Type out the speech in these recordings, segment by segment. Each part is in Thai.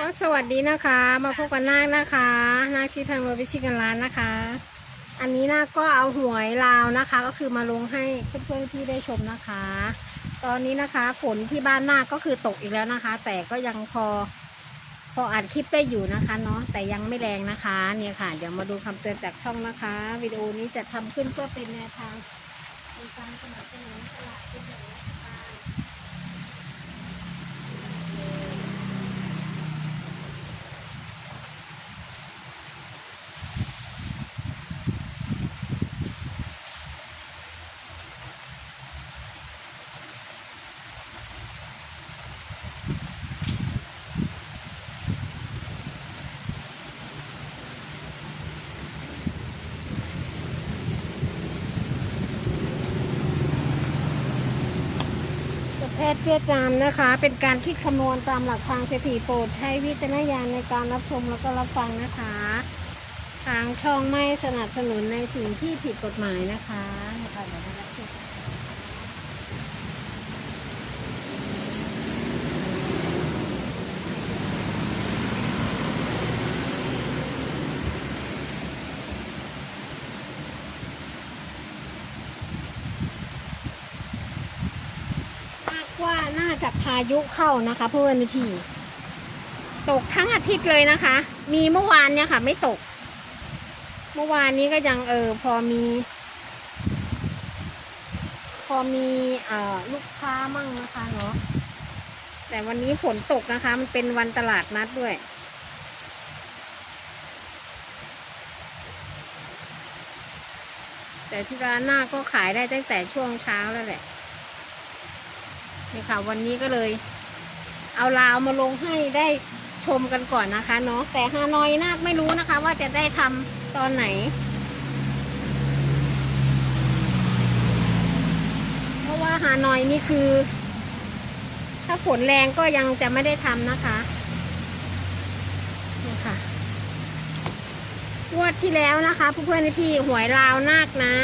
ก็สวัสดีนะคะ มาพบกับนาคนะคะนาคที่ทางโรบิชิกันร้านนะคะ อันนี้นาคก็เอาหวยลาวนะคะ ก็คือมาลงให้เพื่อนๆที่ได้ชมนะคะ ตอนนี้นะคะฝนที่บ้านนาคก็คือตกอีกแล้วนะคะ แต่ก็ยังพอพออัดคลิปได้อยู่นะคะเนาะแต่ยังไม่แรงนะคะ เนี่ยค่ะเดี๋ยวมาดูคำเตือนจากช่องนะคะ วิดีโอนี้จะทำขึ้นเพื่อเป็นแนวทางในการสนับสนุนตลาดกินแบ่งรั ทย์เวียดนามนะคะ เป็นการคิดคำนวณตามหลักทางสถิติโปรดใช้วิจารณญาณในการรับชมแล้วก็รับฟังนะคะ ทางช่องไม่สนับสนุนในสิ่งที่ผิดกฎหมายนะคะนะคะเดี๋ยวมารับชมคาด ว่าน่าจะพายุเข้านะคะเพื่อนพี่ ตกทั้งอาทิตย์เลยนะคะ มีเมื่อวานเนี่ยค่ะ ไม่ตก เมื่อวานนี้ก็ยังเออพอมี พอมีเอ่อลูกค้ามั่งนะคะเนาะแต่วันนี้ฝนตกนะคะ มันเป็นวันตลาดนัดด้วยแต่ที่ร้านหน้าก็ขายได้ตั้งแต่ช่วงเช้าแล้วแหละ นี่ค่ะ วันนี้ก็เลย เอาลาวมาลงให้ได้ชมกันก่อนนะคะเนาะแต่ฮานอยนาคไม่รู้นะคะ ว่าจะได้ทำตอนไหน เพราะว่าฮานอยนี่คือ ถ้าฝนแรงก็ยังจะไม่ได้ทำนะคะนี่ค่ะงวดที่แล้วนะคะเพื่อนๆพี่หวยลาวนาคนะ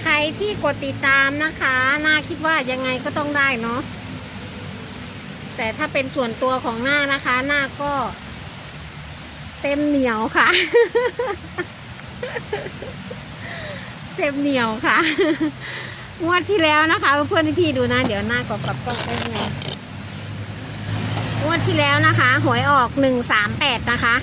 ใครที่กดติดตามนะคะ น่าคิดว่ายังไงก็ต้องได้เนาะ แต่ถ้าเป็นส่วนตัวของหน้านะคะ หน้าก็ เต็มเหนียวค่ะ เต็มเหนียวค่ะ งวดที่แล้วนะคะ เพื่อนพี่ดูนะ เดี๋ยวหน้ากรอบกับกล้องได้ไงงวดที่แล้วนะคะ หวยออกหนึ่งสามแปดนะคะ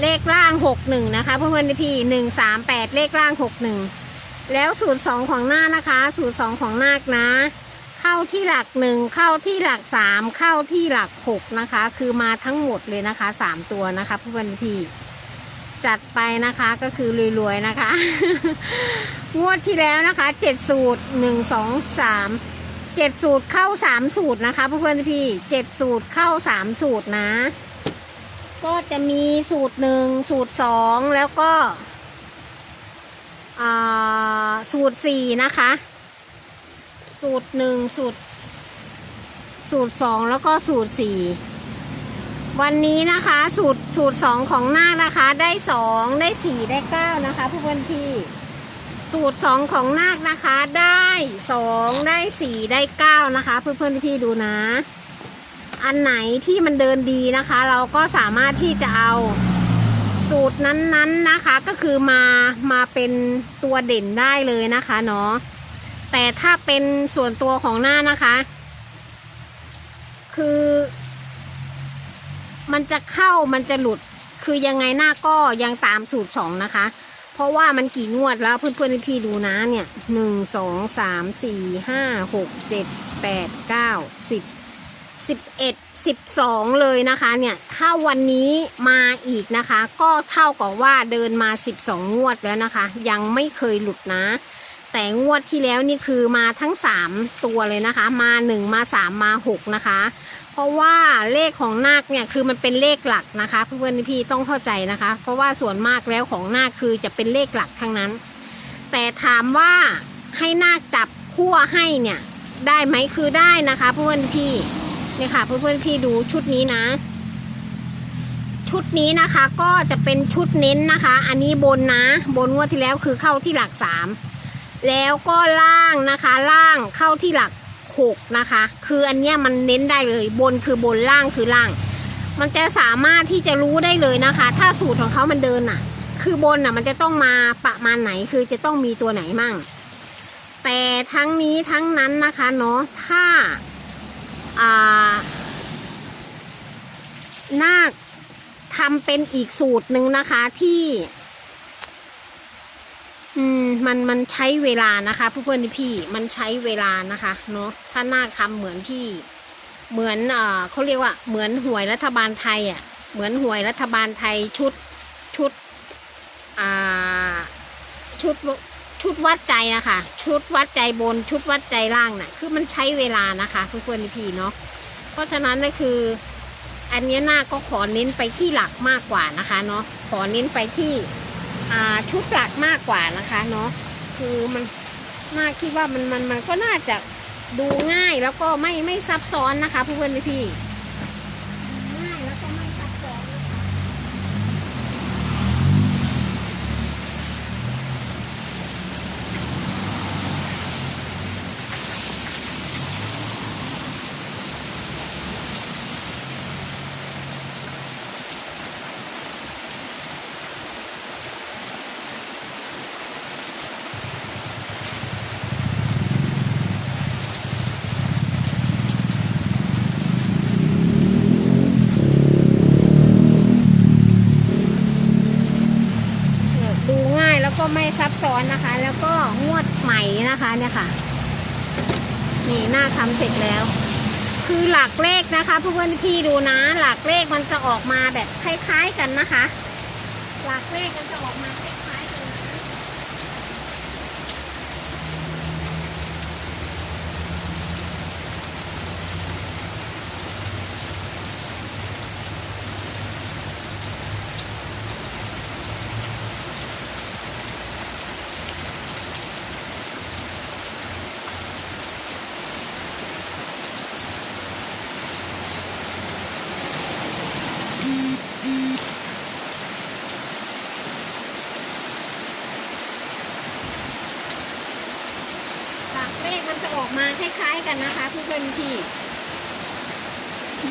เลขล่างหกหนึ่งนะคะ เพื่อนพี่หนึ่งสามแปดเลขล่างหกหนึ่ง แล้วสูตรสองของหน้านะคะ สูตรสองของนาคนะ เข้าที่หลักหนึ่งเข้าที่หลักสามเข้าที่หลักหกนะคะ คือมาทั้งหมดเลยนะคะสามตัวนะคะเพื่อนพี่จัดไปนะคะก็คือรวยๆนะคะ งวดที่แล้วนะคะเจ็ดสูตรหนึ่งสองสามเจ็ดสูตรเข้าสามสูตรนะคะเพื่อนพี่เจ็ดสูตรเข้าสามสูตรนะ ก็จะมีสูตรหนึ่งสูตรสองแล้วก็ สูตรสี่นะคะ สูตรหนึ่งสูตร สูตรสองแล้วก็สูตรสี่วันนี้นะคะ สูตรสูตรสองของนาคนะคะได้สองได้สี่ได้เก้านะคะเพื่อนพี่สูตรสองของนาคนะคะได้สองได้สี่ได้เก้านะคะเพื่อนเพื่อนพี่ดูนะ อันไหนที่มันเดินดีนะคะ เราก็สามารถที่จะเอา สูตรนั้นๆนะคะก็คือมามาเป็นตัวเด่นได้เลยนะคะเนาะแต่ถ้าเป็นส่วนตัวของหน้านะคะ คือ มันจะเข้ามันจะหลุดคือยังไงหน้าก็ยังตามสูตรสองนะคะ เพราะว่ามันกี่งวดแล้วเพื่อนๆพี่ดูนะเนี่ยหนึ่งสองสามสี่ห้าหกเจ็ดแปดเก้าสิบ สิบเอ็ดสิบสองเลยนะคะเนี่ยถ้าวันนี้มาอีกนะคะ ก็เท่ากับว่าเดินมาสิบสองวดแล้วนะคะ ยังไม่เคยหลุดนะ แต่งวดที่แล้วนี่คือมาทั้ง 3 ตัวเลยนะคะ มา 1 มา 3 มา 6 นะคะ เพราะว่าเลขของนาคเนี่ยคือมันเป็นเลขหลักนะคะ เพื่อนๆพี่ต้องเข้าใจนะคะ เพราะว่าส่วนมากแล้วของนาคคือจะเป็นเลขหลักทั้งนั้น แต่ถามว่าให้นาคจับคู่ให้เนี่ยได้ไหมคือได้นะคะเพื่อนๆพี่ นี่ยค่ะเพื่อนๆพี่ดูชุดนี้นะ ชุดนี้นะคะก็จะเป็นชุดเน้นนะคะ อันนี้บนนะ บนงวดที่แล้วคือเข้าที่หลักสามแล้วก็ล่างนะคะ ล่างเข้าที่หลักหกนะคะ คืออันเนี้ยมันเน้นได้เลย บนคือบนล่างคือล่าง มันจะสามารถที่จะรู้ได้เลยนะคะ ถ้าสูตรของเขามันเดินน่ะ คือบนน่ะมันจะต้องมาประมาณไหนคือจะต้องมีตัวไหนมั่งแต่ทั้งนี้ทั้งนั้นนะคะเนาะถ้า นาคทำเป็นอีกสูตรหนึ่งนะคะที่ อืมมันมันใช้เวลานะคะเพื่อนๆพี่มันใช้เวลานะคะเนาะถ้านาคทำเหมือนที่เหมือนเออเขาเรียกว่าเหมือนหวยรัฐบาลไทยอะ เหมือนหวยรัฐบาลไทยชุดชุด อ่า ชุด ชุดวัดใจนะคะ ชุดวัดใจบนชุดวัดใจล่างน่ะ คือมันใช้เวลานะคะเพื่อนพี่เนาะเพราะฉะนั้นก็คือ อันนี้ยนาก็ขอเน้นไปที่หลักมากกว่านะคะเนาะขอเน้นไปที่ชุดหลักมากกว่านะคะเนาะคือมันนาคคิดว่ามันมันมันก็น่าจะดูง่ายแล้วก็ไม่ไม่ซับซ้อนนะคะเพื่อนๆพี่ๆง่ายแล้วก็ไม่ซับซ้อนนะคะ ดูง่ายแล้วก็ไม่ ซ้อนนะคะ แล้วก็งวดใหม่นะคะเนี่ยค่ะ นี่หน้าทำเสร็จแล้ว คือหลักเลขนะคะเพื่อนๆพี่ดูนะ หลักเลขมันจะออกมาแบบคล้าย ๆกันนะคะ หลักเลขมันจะออกมาคล้ายๆกันนะ หลักเลขมันจะ ออกมาคล้ายๆกันนะคะเพื่อนๆพี่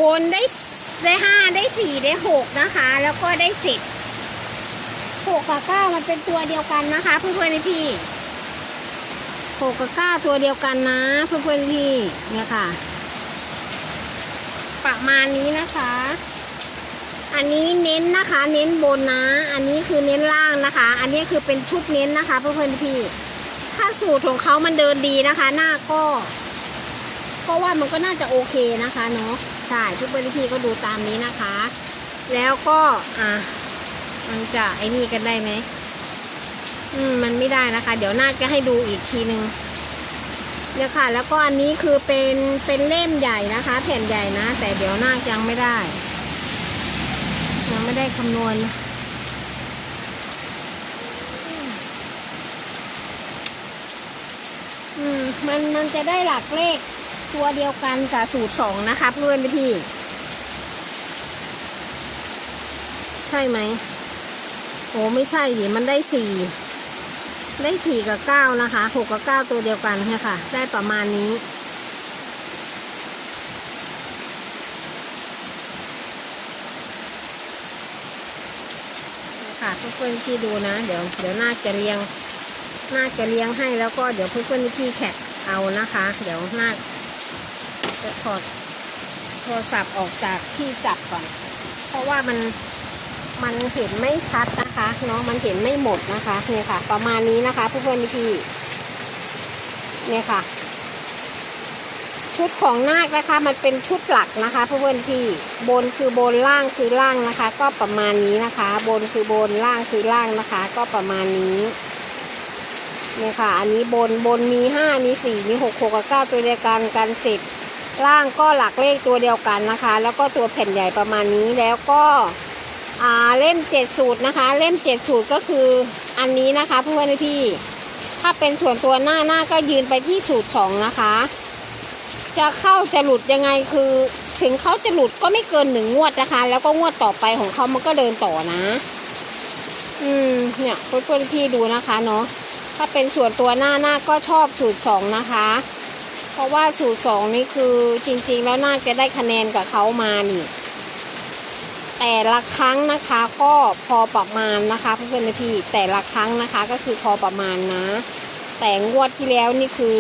บนได้ได้ห้าได้สี่ได้หกนะคะ แล้วก็ได้เจ็ดหกกับเก้ามันเป็นตัวเดียวกันนะคะเพื่อนๆพี่หกกับเก้าตัวเดียวกันนะ เพื่อนๆพี่เนี่ยค่ะ ประมาณนี้นะคะ อันนี้เน้นนะคะ เน้นบนนะ อันนี้คือเน้นล่างนะคะ อันนี้คือเป็นชุดเน้นนะคะ เพื่อนๆพี่ สูตรของเขามันเดินดีนะคะ หน้าก็ ก็ว่ามันก็น่าจะโอเคนะคะเนาะใช่ทุกบริธีก็ดูตามนี้นะคะ แล้วก็อะมันจะไอ้นี่กันได้ไหมอืมมันไม่ได้นะคะ เดี๋ยวหน้าจะให้ดูอีกทีนึงเนี่ยค่ะ แล้วก็อันนี้คือเป็นเป็นเล่มใหญ่นะคะ แผ่นใหญ่นะ แต่เดี๋ยวหน้ายังไม่ได้ ยังไม่ได้คำนวณ มันมันจะได้หลักเลขตัวเดียวกันกับสูตรสองนะคะเพื่อนพี่ ใช่ไหมโอ้ไม่ใช่ดิมันได้สี่ได้สี่กับเก้านะคะหกกับเก้าตัวเดียวกันเนี่ยค่ะ ได้ประมาณนี้ค่ะเพื่อนๆพี่ดูนะ เดี๋ยวเดี๋ยวหน่าจะเรียง หน่าจะเลี้ยงให้แล้วก็เดี๋ยวเพื่อนๆพี่แคป เอานะคะ เดี๋ยวน่าจะถอดโทรศัพท์ออกจากที่จับก่อน เพราะว่ามันมันเห็นไม่ชัดนะคะเนาะมันเห็นไม่หมดนะคะเนี่ยค่ะ ประมาณนี้นะคะเพื่อนๆพี่เนี่ยค่ะ ชุดของนาคนะคะ มันเป็นชุดหลักนะคะเพื่อนๆพี่บนคือบนล่างคือล่างนะคะ ก็ประมาณนี้นะคะ บนคือบนล่างคือล่างนะคะ ก็ประมาณนี้ นี่ยค่ะ อันนี้บนบนมีห้ามีสี่มีหกหกกับเก้าตัวเดียวกันกันเจ็ดล่างก็หลักเลขตัวเดียวกันนะคะ แล้วก็ตัวแผ่นใหญ่ประมาณนี้แล้วก็เล่มเจ็ดสูตรนะคะ เล่มเจ็ดสูตรก็คืออันนี้นะคะเพื่อนพี่ ถ้าเป็นส่วนตัวหน้าหน้าก็ยืนไปที่สูตรสองนะคะ จะเข้าจะหลุดยังไงคือ ถึงเขาจะหลุดก็ไม่เกินหนึ่งงวดนะคะ แล้วก็งวดต่อไปของเขามันก็เดินต่อนะ อืมเนี่ยเพื่อนๆพี่ดูนะคะเนาะ ถ้าเป็นส่วนตัวหน้าหน้าก็ชอบสูตรสองนะคะ เพราะว่าสูตรสองนี่คือจริงๆแล้วน่าจะได้คะแนนกับเขามานี่แต่ละครั้งนะคะก็พอประมาณนะคะเพื่อนๆพี่แต่ละครั้งนะคะก็คือพอประมาณนะ แต่งวดที่แล้วนี่คือ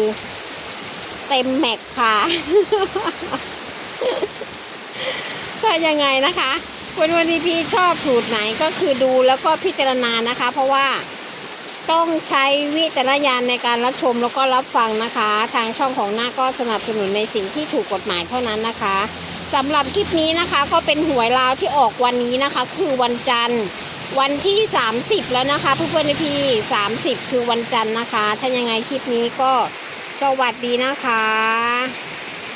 เต็มแม็กค่ะก็ยังไงนะคะวันวันนี้พี่ชอบสูตรไหนก็คือดูแล้วก็พิจารณานะคะ เพราะว่า ต้องใช้วิจารณญาณในการรับชมแล้วก็รับฟังนะคะ ทางช่องของหน้าก็สนับสนุนในสิ่งที่ถูกกฎหมายเท่านั้นนะคะสำหรับคลิปนี้นะคะก็เป็นหวยลาวที่ออกวันนี้นะคะ คือวันจันทร์วันที่ 30 แล้วนะคะเพื่อนๆพี่30 คือวันจันทร์นะคะ ถ้ายังไงคลิปนี้ก็สวัสดีนะคะ